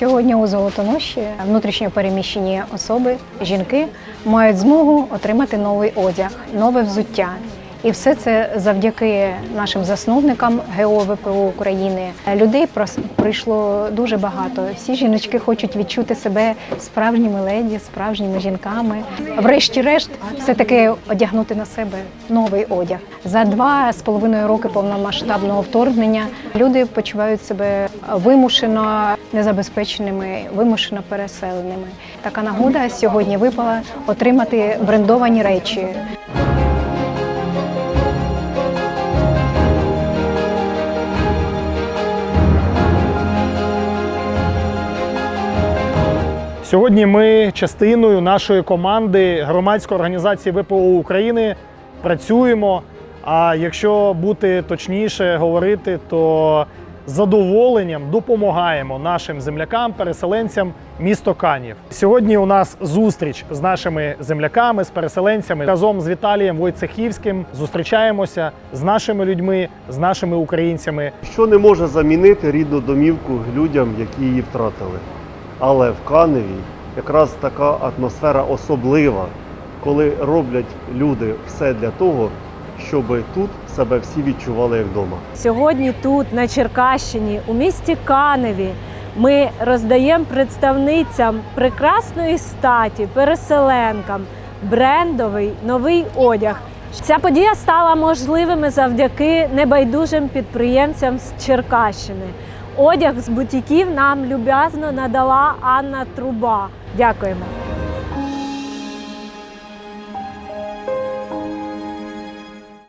Сьогодні у Золотоноші внутрішньо переміщені особи, жінки мають змогу отримати новий одяг, нове взуття. І все це завдяки нашим засновникам ГО ВПО України. Людей прийшло дуже багато. Всі жіночки хочуть відчути себе справжніми леді, справжніми жінками. Врешті-решт, все таки одягнути на себе новий одяг. За два з половиною роки повномасштабного вторгнення люди почувають себе вимушено незабезпеченими, вимушено переселеними. Така нагода сьогодні випала отримати брендовані речі. Сьогодні ми частиною нашої команди громадської організації ВПО України працюємо. А якщо бути точніше говорити, то з задоволенням допомагаємо нашим землякам, переселенцям місто Канів. Сьогодні у нас зустріч з нашими земляками, з переселенцями. Разом з Віталієм Войцехівським зустрічаємося з нашими людьми, з нашими українцями. Що не може замінити рідну домівку людям, які її втратили. Але в Каневі якраз така атмосфера особлива, коли роблять люди все для того, щоб тут себе всі відчували як вдома. Сьогодні тут, на Черкащині, у місті Каневі, ми роздаємо представницям прекрасної статі, переселенкам брендовий новий одяг. Ця подія стала можливими завдяки небайдужим підприємцям з Черкащини. Одяг з бутіків нам люб'язно надала Анна Труба. Дякуємо.